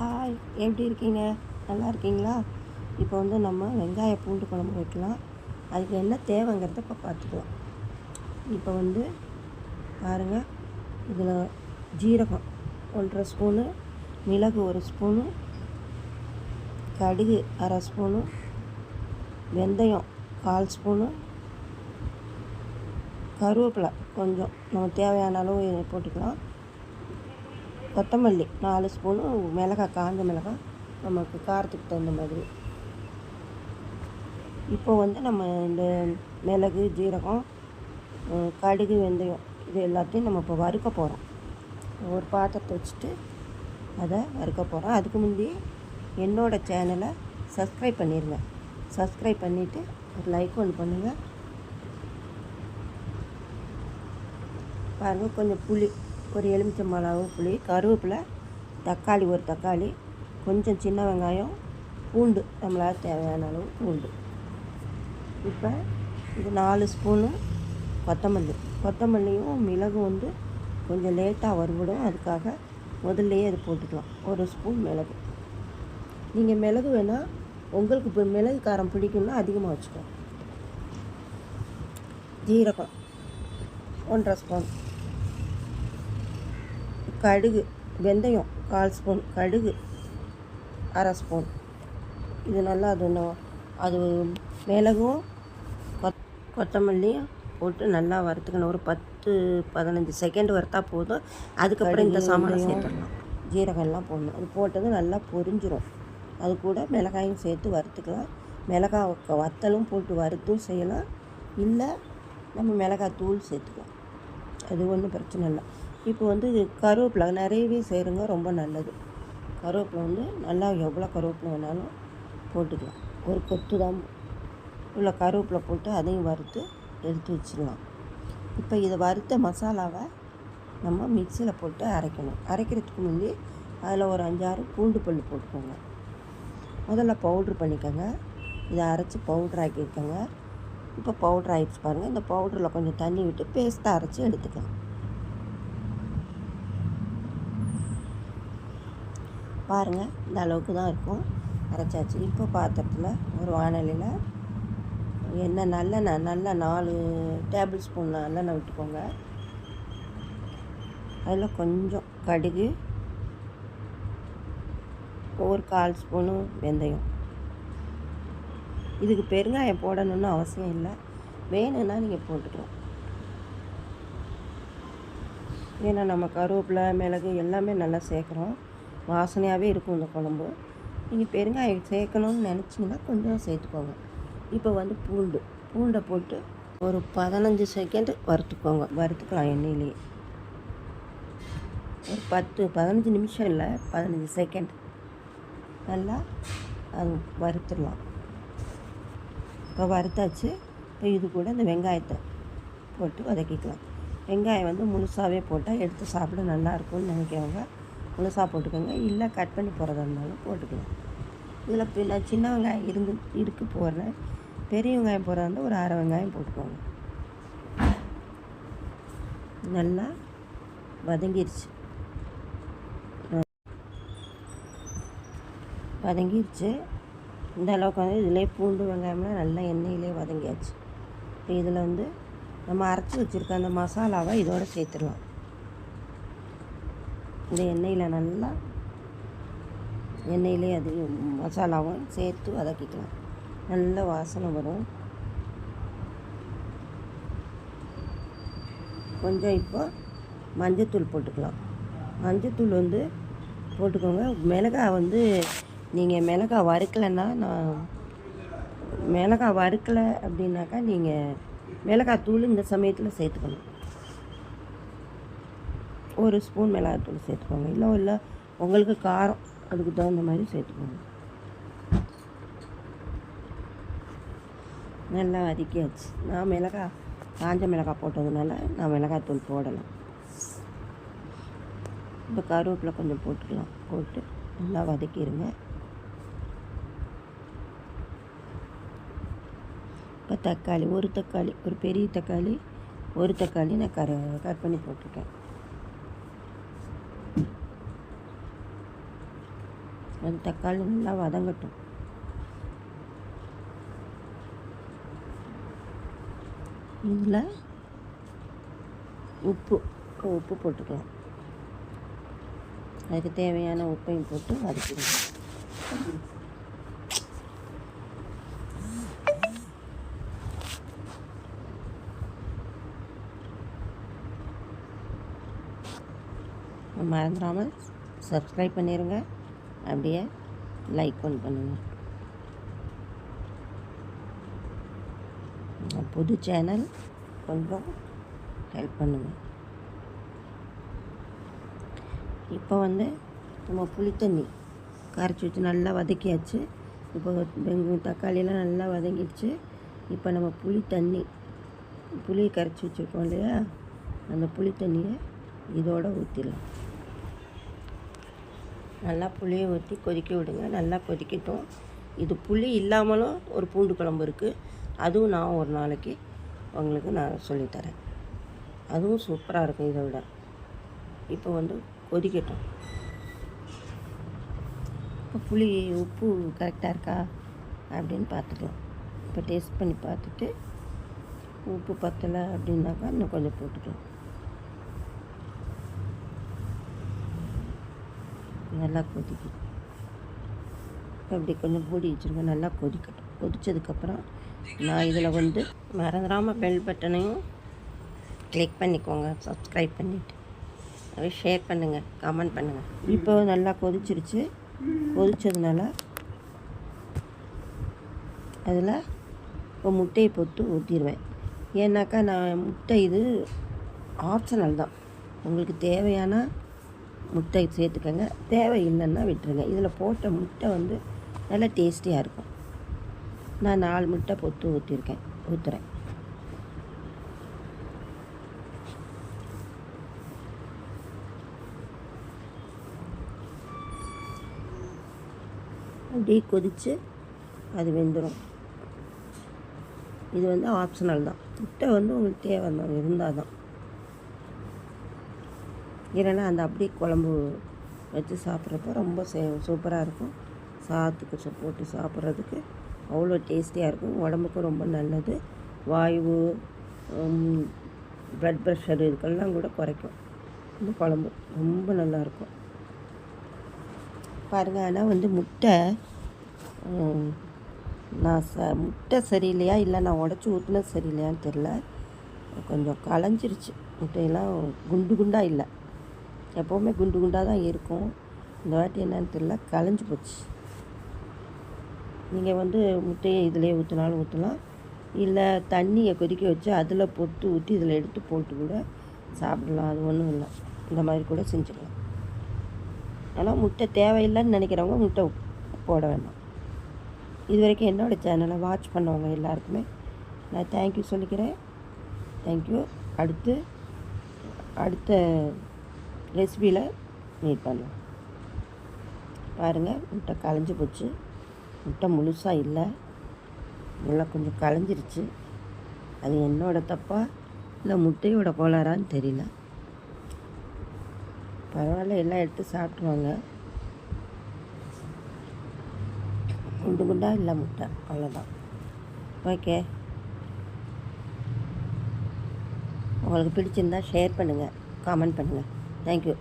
Hi எப்படி இருக்கீங்க? நல்லா இருக்கீங்களா? இப்போ வந்து நம்ம வெங்காய பூண்டு குழம்பு வைக்கலாம். அதுக்கு என்ன தேவைங்கிறத இப்போ பார்த்துக்கலாம். இப்போ வந்து பாருங்கள் இதில் ஜீரகம் ஒன்றரை ஸ்பூனு மிளகு ஒரு ஸ்பூனு கடுகு அரை ஸ்பூனு வெந்தயம் கால் ஸ்பூனு கருவேப்பிலை கொஞ்சம். நம்ம தேவையான அளவு போட்டுக்கலாம். கொத்தமல்லி நாலு ஸ்பூனு மிளகாய் காஞ்ச மிளகாய் நமக்கு காரத்துக்கு தகுந்த மாதிரி. இப்போ வந்து நம்ம இந்த மிளகு ஜீரகம் கடுகு வெந்தயம் இது எல்லாத்தையும் நம்ம இப்போ வறுக்க போகிறோம் ஒரு பாத்திரத்தை வச்சுட்டு அதை வறுக்க போகிறோம் அதுக்கு முந்தி என்னோடய சேனலை சப்ஸ்கிரைப் பண்ணிடுங்க சப்ஸ்கிரைப் பண்ணிவிட்டு ஒரு லைக் ஒன்று பண்ணுங்கள் பாருங்கள் கொஞ்சம் புளி ஒரு எலுமிச்சை அளவு புளி கருவேப்பிலை தக்காளி ஒரு தக்காளி கொஞ்சம் சின்ன வெங்காயம் பூண்டு. நம்மளால் தேவையான அளவு பூண்டு. இப்போ இது நாலு ஸ்பூனு கொத்தமல்லி. கொத்தமல்லியும் மிளகும் வந்து கொஞ்சம் லேட்டாக வருவிடும் அதுக்காக முதல்லையே அது போட்டுக்கலாம். ஒரு ஸ்பூன் மிளகு. நீங்கள் மிளகு வேணால் உங்களுக்கு இப்போ மிளகு காரம் பிடிக்கும்னா அதிகமாக வச்சுக்கோங்க. ஜீரகம். ஒன்றரை ஸ்பூன். கடுகு வெந்தயம் கால் ஸ்பூன் கடுகு அரை ஸ்பூன். இது நல்லா அது அது மிளகும் கொத் கொத்தமல்லியும் போட்டு நல்லா வறுத்துக்கணும். ஒரு பத்து பதினஞ்சு செகண்ட் வறுத்தா போதும். அதுக்கப்புறம் இந்த சாமானை சேர்த்துடலாம். ஜீரகம் எல்லாம் போடணும். அது போட்டது நல்லா பொரிஞ்சிரும். அது கூட மிளகாயும் சேர்த்து வறுத்துக்கலாம். மிளகாய் வத்தலும் போட்டு வறுத்தும் செய்யலாம். இல்லை நம்ம மிளகாய் தூள் சேர்த்துக்கலாம். அது ஒன்றும் பிரச்சனை இல்லை. இப்போ வந்து கருவேப்பிலை நிறையவே செய்கிறங்க ரொம்ப நல்லது. கருவேப்பிலை வந்து நல்லா எவ்வளோ கருவேப்பிலை வேணாலும் போட்டுக்கலாம். ஒரு கொத்து தான். உள்ள கருவேப்பிலை போட்டு அதையும் வறுத்து எடுத்து வச்சிடலாம். இப்போ இதை வறுத்த மசாலாவை நம்ம மிக்சியில் போட்டு அரைக்கணும். அரைக்கிறதுக்கு முந்தி அதில் ஒரு அஞ்சாறு பூண்டு பல் போட்டுக்கோங்க. முதல்ல பவுட்ரு பண்ணிக்கோங்க. இதை அரைச்சி பவுட்ரு ஆக்கியிருக்கோங்க இப்போ பவுட்ரு ஆகிடுச்சு பாருங்கள் இந்த பவுடரில் கொஞ்சம் தண்ணி விட்டு பேஸ்ட்டாக அரைச்சி எடுத்துக்கலாம். பாருங்கள் இந்த அளவுக்கு தான் இருக்கும். அரைச்சாச்சு. இப்போ பாத்திரத்தில் ஒரு வானலியில் எண்ணெய் நல்லெண்ணெய் நல்ல நாலு டேபிள் ஸ்பூன் நல்லெண்ணெய் விட்டுக்கோங்க. அதில் கொஞ்சம் கடுகு ஒரு கால் ஸ்பூனு வெந்தயம். இதுக்கு பெருங்காயம் போடணும்னு அவசியம் இல்லை. வேணும்னா நீங்கள் போட்டுக்கலாம். ஏன்னா நம்ம கருவேப்பிலை மிளகு எல்லாமே நல்லா சேர்க்குறோம். வாசனையாகவே இருக்கும் இந்த குழம்பு. நீங்கள் பெருங்காயம் சேர்க்கணும்னு நினச்சிங்கன்னா கொஞ்சம் சேர்த்துக்கோங்க. இப்போ வந்து பூண்டு. பூண்டை போட்டு ஒரு பதினஞ்சு செகண்டு வறுத்துக்கோங்க. வறுத்துக்கலாம் எண்ணெயிலேயே ஒரு பத்து பதினஞ்சு நிமிஷம் இல்லை பதினஞ்சு செகண்ட் நல்லா அது வறுத்துடலாம். இப்போ வறுத்தாச்சு. இப்போ இது கூட இந்த வெங்காயத்தை போட்டு வதக்கிக்கலாம். வெங்காயம் வந்து முழுசாகவே போட்டால் எடுத்து சாப்பிட நல்லாயிருக்கும்னு நினைக்கிறவங்க முழுசாக போட்டுக்கோங்க. இல்லை கட் பண்ணி போகிறதா இருந்தாலும் போட்டுக்கலாம். இதில் பின்ன சின்ன வெங்காயம் இருந்து இருக்கு போடுறேன் பெரிய வெங்காயம் போகிறதா இருந்தால் ஒரு அரை வெங்காயம் போட்டுக்கோங்க. நல்லா வதங்கிருச்சு. வதங்கிருச்சு. இந்த அளவுக்கு வந்து இதிலே பூண்டு வெங்காயம்லாம் நல்லா எண்ணெயிலே வதங்கியாச்சு. இப்போ இதில் வந்து நம்ம அரைச்சி வச்சுருக்க அந்த மசாலாவை இதோடு சேர்த்துடலாம். இந்த எண்ணெயில் நல்லா எண்ணெயிலே அது மசாலாவும் சேர்த்து வதக்கிக்கலாம். நல்ல வாசனை வரும். கொஞ்சம் இப்போ மஞ்சத்தூள் போட்டுக்கலாம். மஞ்சத்தூள் வந்து போட்டுக்கோங்க. மிளகாய் வந்து நீங்கள் மிளகாய் வறுக்கலைன்னா நான் மிளகாய் வறுக்கலை அப்படின்னாக்கா நீங்கள் மிளகாய் தூள் இந்த சமயத்தில் சேர்த்துக்கணும். ஒரு ஸ்பூன் மிளகாய் தூள் சேர்த்துக்கோங்க. இல்லை இல்லை உங்களுக்கு காரம் அதுக்கு தகுந்த மாதிரி சேர்த்துக்கோங்க. நல்லா வதக்கியாச்சு. நான் மிளகாய் காஞ்ச மிளகாய் போட்டதுனால நான் மிளகாய் தூள் போடலாம் இப்போ கருவேப்பிலை கொஞ்சம் போட்டுக்கலாம். போட்டு நல்லா வதக்கிடுங்க இப்போ தக்காளி ஒரு தக்காளி ஒரு பெரிய தக்காளி ஒரு தக்காளி நான் கர கட் பண்ணி போட்டிருக்கேன். அது தக்காளி நல்லா வதங்கட்டும். இதில் உப்பு உப்பு போட்டுக்கலாம். அதுக்கு தேவையான உப்பையும் போட்டு வதக்கிடுங்க மறந்துடாமல் சப்ஸ்கிரைப் பண்ணிடுங்க அப்படியே லைக் ஒன் பண்ணுங்கள் புது சேனல் கொஞ்சம் ஹெல்ப் பண்ணுங்கள் இப்போ வந்து நம்ம புளி தண்ணி கரைச்சி வச்சு நல்லா வதக்கியாச்சு. இப்போ வெங்கு தக்காளியெல்லாம் நல்லா வதங்கிடுச்சு. இப்போ நம்ம புளி தண்ணி புளியை கரைச்சி வச்சுருக்கோம் இல்லையா? அந்த புளி தண்ணியை இதோட ஊற்றிடலாம் நல்லா புளியை ஊற்றி கொதிக்க விடுங்க. நல்லா கொதிக்கட்டும். இது புளி இல்லாமலும் ஒரு பூண்டு குழம்பு இருக்குது அதுவும் நான் ஒரு நாளைக்கு உங்களுக்கு நான் சொல்லித்தரேன் அதுவும் சூப்பராக இருக்கும் இதை விட. இப்போ வந்து கொதிக்கட்டும். இப்போ புளி உப்பு கரெக்டாக இருக்கா அப்படின்னு பார்த்துக்கலாம். இப்போ டேஸ்ட் பண்ணி பார்த்துட்டு உப்பு பத்தலை அப்படின்னாக்கா இன்னும் கொஞ்சம் போட்டுக்கலாம். நல்லா கொதிக்கும் அப்படி கொஞ்சம் மூடி வச்சுருங்க நல்லா கொதிக்கட்டும். கொதித்ததுக்கப்புறம் நான் இதில் வந்து மறந்துடாமல் பெல் பட்டனையும் கிளிக் பண்ணிக்கோங்க சப்ஸ்கிரைப் பண்ணிவிட்டு அப்படியே ஷேர் பண்ணுங்கள் கமெண்ட் பண்ணுங்கள் இப்போ நல்லா கொதிச்சிருச்சு. கொதித்ததுனால அதில் இப்போ முட்டையை பொத்து ஊற்றிடுவேன் ஏன்னாக்கா நான் முட்டை இது ஆப்ஷனல் தான். உங்களுக்கு தேவையான முட்டை சேர்த்துக்கங்க. தேவை இல்லைன்னா விட்டுருங்க. இதில் போட்ட முட்டை வந்து நல்லா டேஸ்டியாக இருக்கும். நான் நாலு முட்டை பொத்து ஊற்றிருக்கேன் ஊற்றுறேன் அப்படியே கொதித்து அது வெந்துடும் இது வந்து ஆப்ஷனல் தான். முட்டை வந்து உங்களுக்கு தேவை தான் இருந்தால் தான் இல்லைன்னா அந்த அப்படியே குழம்பு வச்சு சாப்பிட்றப்ப ரொம்ப சே சூப்பராக இருக்கும். சாத்துக்கு போட்டு சாப்பிட்றதுக்கு அவ்வளோ டேஸ்டியாக இருக்கும். உடம்புக்கும் ரொம்ப நல்லது. வாயு ப்ளட் ப்ரெஷர் இதுக்கெல்லாம் கூட குறைக்கும். இந்த குழம்பு ரொம்ப நல்லாயிருக்கும் பாருங்கள் ஆனால் வந்து முட்டை நான் ச முட்டை சரியில்லையா? இல்லை நான் உடச்சி ஊற்றினது சரியில்லையான்னு தெரில கொஞ்சம் களைஞ்சிருச்சு. முட்டையெல்லாம் குண்டு குண்டாக இல்லை. எப்போவுமே குண்டு குண்டாக தான் இருக்கும். இந்த வாட்டி என்னன்னு தெரில கலைஞ்சி போச்சு. நீங்கள் வந்து முட்டையை இதிலே ஊற்றினாலும் ஊற்றலாம் இல்லை தண்ணியை கொதிக்க வச்சு அதில் பொத்து ஊற்றி இதில் எடுத்து போட்டு கூட சாப்பிடலாம். அது ஒன்றும் இல்லை. இந்த மாதிரி கூட செஞ்சுக்கலாம். ஆனால் முட்டை தேவையில்லைன்னு நினைக்கிறவங்க முட்டை போட வேண்டாம் இது வரைக்கும் என்னோடய சேனலை வாட்ச் பண்ணவங்க எல்லாருக்குமே நான் தேங்க்யூ சொல்லிக்கிறேன். தேங்க்யூ அடுத்து அடுத்த ரெசிபியில் மீட் பண்ணலாம். பாருங்கள் முட்டை களைஞ்சு போச்சு. முட்டை முழுசாக இல்லை. நல்லா கொஞ்சம் களைஞ்சிருச்சு. அது என்னோட தப்பா இல்லை முட்டையோட கோளாரான்னு தெரியல. பரவாயில்ல எல்லாம் எடுத்து சாப்பிட்ருவாங்க குண்டு குண்டாக இல்லை முட்டை அவ்வளோதான் ஓகே. உங்களுக்கு பிடிச்சிருந்தா ஷேர் பண்ணுங்கள் காமெண்ட் பண்ணுங்கள் தேங்க்யூ